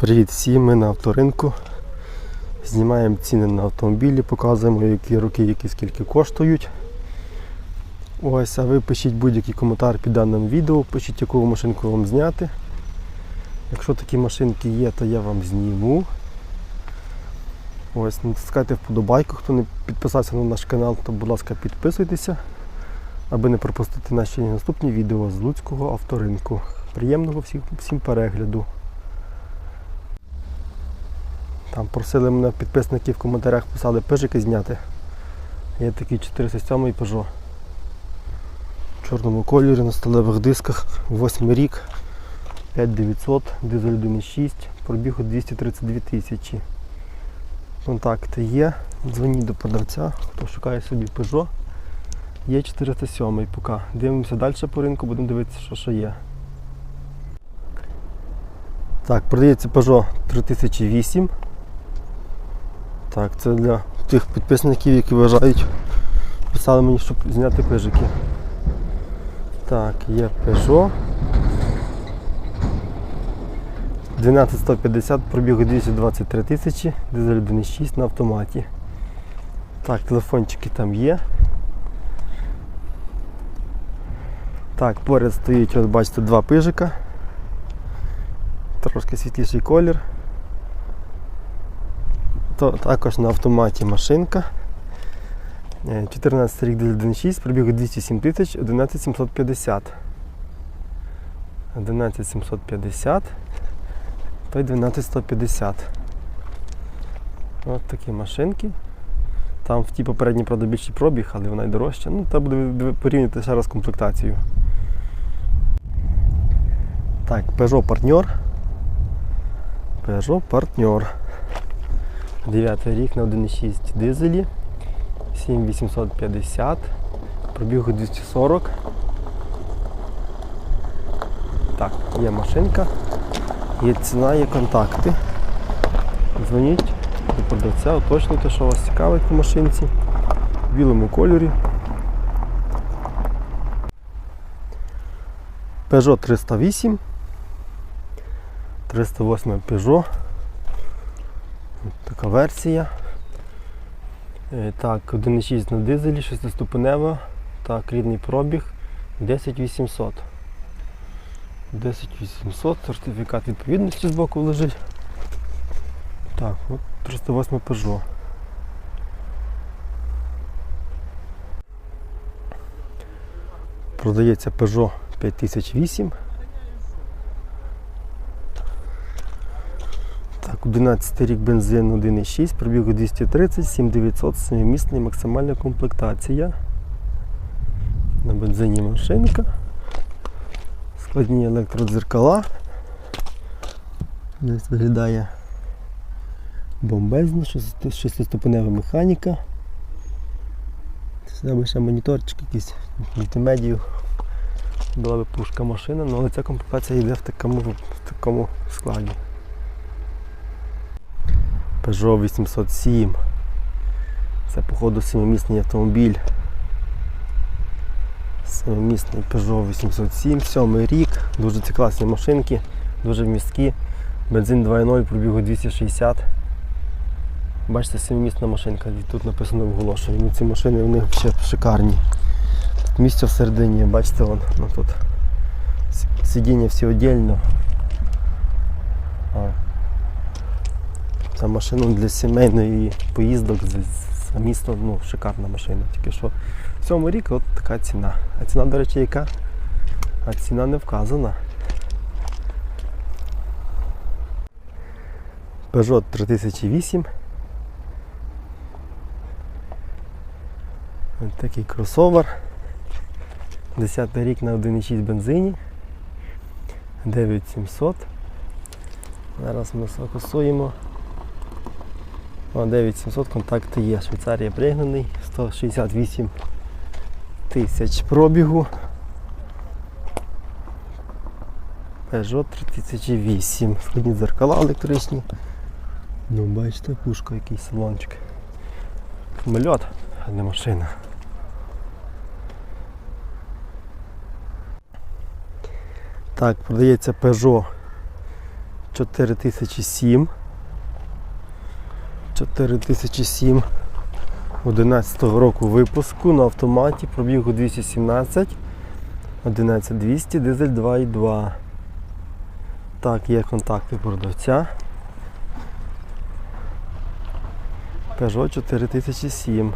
Привіт всім, ми на авторинку. Знімаємо ціни на автомобілі, показуємо, які роки, які скільки коштують. Ось, а ви пишіть будь-який коментар під даним відео, пишіть, яку машинку вам зняти. Якщо такі машинки є, то я вам зніму. Ось, натискайте вподобайку, хто не підписався на наш канал, то будь ласка підписуйтеся, аби не пропустити наші наступні відео з Луцького авторинку. Приємного всім, всім перегляду. Там просили мене підписники в коментарях писали пижики зняти. Є такий 407 Peugeot. В чорному кольорі на сталевих дисках. 8 рік, 5900, дизель 1.6, пробігу 232 тисячі. Контакти є. Дзвоніть до продавця, хто шукає собі Peugeot. Є 407 поки. Дивимося далі по ринку, будемо дивитися, що ще є. Так, продається Peugeot 3008. Так, це для тих підписників, які вважають, писали мені, щоб зняти пижики. Так, є Peugeot. 12150, пробігу 223 тисячі, дизель 1.6 на автоматі. Так, телефончики там є. Так, поряд стоїть, от бачите, два пижика. Трошки світліший колір. То, також на автоматі машинка. Е, 14 рік дизель 1.6, пробігу 207 тисяч, 11750. 11750 та й 12150. Ось такі машинки. Там в ті попередні, правда, більший пробіг, але вона й дорожча. Ну, треба буде порівняти ще раз комплектацію. Так, Peugeot Partner. Peugeot Partner. 9 рік на 1.6 дизелі. 7850. Пробігу 240. Так, є машинка. Є ціна, є контакти. Дзвоніть до продавця, уточнюйте, що вас цікавить по машинці. В білому кольорі. Peugeot 308. 308 Peugeot. Така версія. Е, Так, 1.6 на дизелі, 6-ступенева. Так, рідний пробіг 10800. 10800, сертифікат відповідності збоку лежить. Так, от 308 Peugeot. Продається Peugeot 5008. Так, 11 рік бензин 1.6, пробігу 230, 7900, семимісний, максимальна комплектація. На бензині машинка. Складні електродзеркала. Десь виглядає бомбезно, 6-ступенева механіка. Би ще моніторчик якийсь, мультимедію. Була би пушка машина, ну, але ця комплектація йде в такому, в такому складі. Peugeot 807. Це походу семимісний автомобіль. Семимісний Peugeot 807, сьомий рік, дуже ці класні машинки, дуже вмісткі. Бензин 2.0, пробігу 260. Бачите, семимісна машинка, тут написано в оголошенні. Ну, ці машини вони ще шикарні. Тут місце всередині, бачите, вон, ну, тут сидіння всі віддільно. Це машина для сімейної поїздок з- місто, ну, шикарна машина. Тільки що в цьому рік от така ціна. А ціна, до речі, яка? А ціна не вказана. Peugeot 3008. Ось такий кросовер. 10 рік на 1,6 бензині. 9700. Зараз ми сфокусуємо. О, 9700 контакти є. Швейцарія пригнаний. 168 тисяч пробігу. Peugeot 3008. Сходні дзеркала електричні. Ну, бачите, пушка якийсь салончик. Самольот, а не машина. Так, продається Peugeot 4007. 4007 11 року випуску на автоматі, пробігу 217, 11200, дизель 2.2. Так, є контакти продавця. Peugeot 4007.